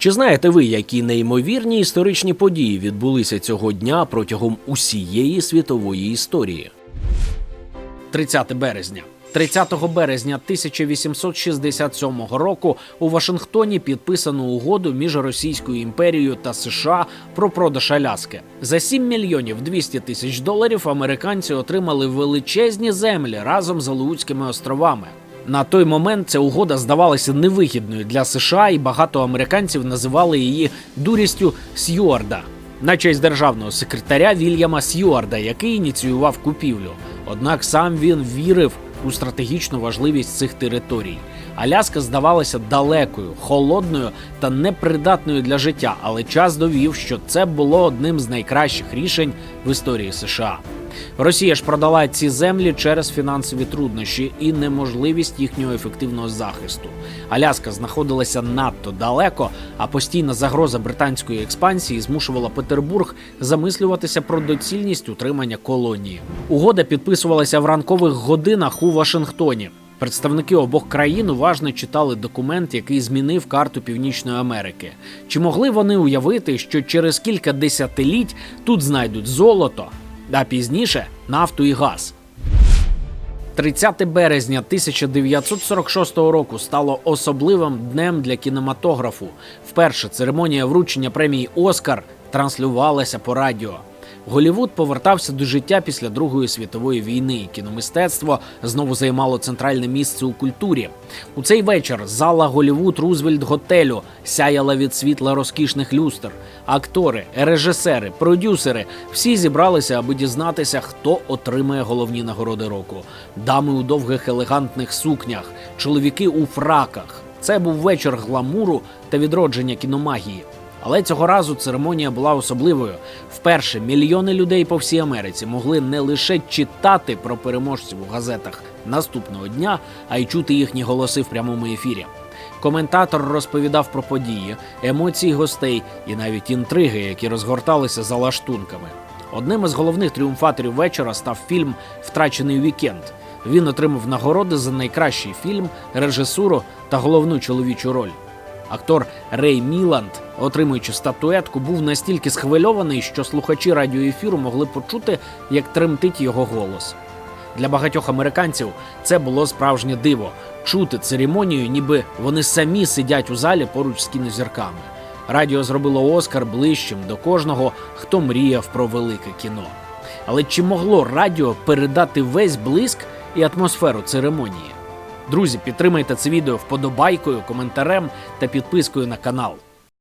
Чи знаєте ви, які неймовірні історичні події відбулися цього дня протягом усієї світової історії? 30 березня. 30 березня 1867 року у Вашингтоні підписано угоду між Російською імперією та США про продаж Аляски. За 7 мільйонів 200 тисяч доларів американці отримали величезні землі разом з Алеутськими островами. На той момент ця угода здавалася невигідною для США, і багато американців називали її дурістю Сьюарда на честь державного секретаря Вільяма Сьюарда, який ініціював купівлю. Однак сам він вірив у стратегічну важливість цих територій. Аляска здавалася далекою, холодною та непридатною для життя, але час довів, що це було одним з найкращих рішень в історії США. Росія ж продала ці землі через фінансові труднощі і неможливість їхнього ефективного захисту. Аляска знаходилася надто далеко, а постійна загроза британської експансії змушувала Петербург замислюватися про доцільність утримання колонії. Угода підписувалася в ранкових годинах у Вашингтоні. Представники обох країн уважно читали документ, який змінив карту Північної Америки. Чи могли вони уявити, що через кілька десятиліть тут знайдуть золото, а пізніше нафту і газ? 30 березня 1946 року стало особливим днем для кінематографу. Вперше церемонія вручення премії Оскар транслювалася по радіо. Голівуд повертався до життя після Другої світової війни. і Кіномистецтво знову займало центральне місце у культурі. У цей вечір зала Голівуд Рузвельт готелю сяяла від світла розкішних люстр. Актори, режисери, продюсери всі зібралися, аби дізнатися, хто отримає головні нагороди року. Дами у довгих елегантних сукнях, чоловіки у фраках. Це був вечір гламуру та відродження кіномагії. Але цього разу церемонія була особливою. Вперше мільйони людей по всій Америці могли не лише читати про переможців у газетах наступного дня, а й чути їхні голоси в прямому ефірі. Коментатор розповідав про події, емоції гостей і навіть інтриги, які розгорталися за лаштунками. Одним із головних тріумфаторів вечора став фільм Втрачений вікенд. Він отримав нагороди за найкращий фільм, режисуру та головну чоловічу роль. Актор Рей Міланд, отримуючи статуетку, був настільки схвильований, що слухачі радіоефіру могли почути, як тремтить його голос. Для багатьох американців це було справжнє диво чути церемонію, ніби вони самі сидять у залі поруч з кінозірками. Радіо зробило Оскар ближчим до кожного, хто мріяв про велике кіно. Але чи могло радіо передати весь блиск і атмосферу церемонії? Друзі, підтримайте це відео вподобайкою, коментарем та підпискою на канал.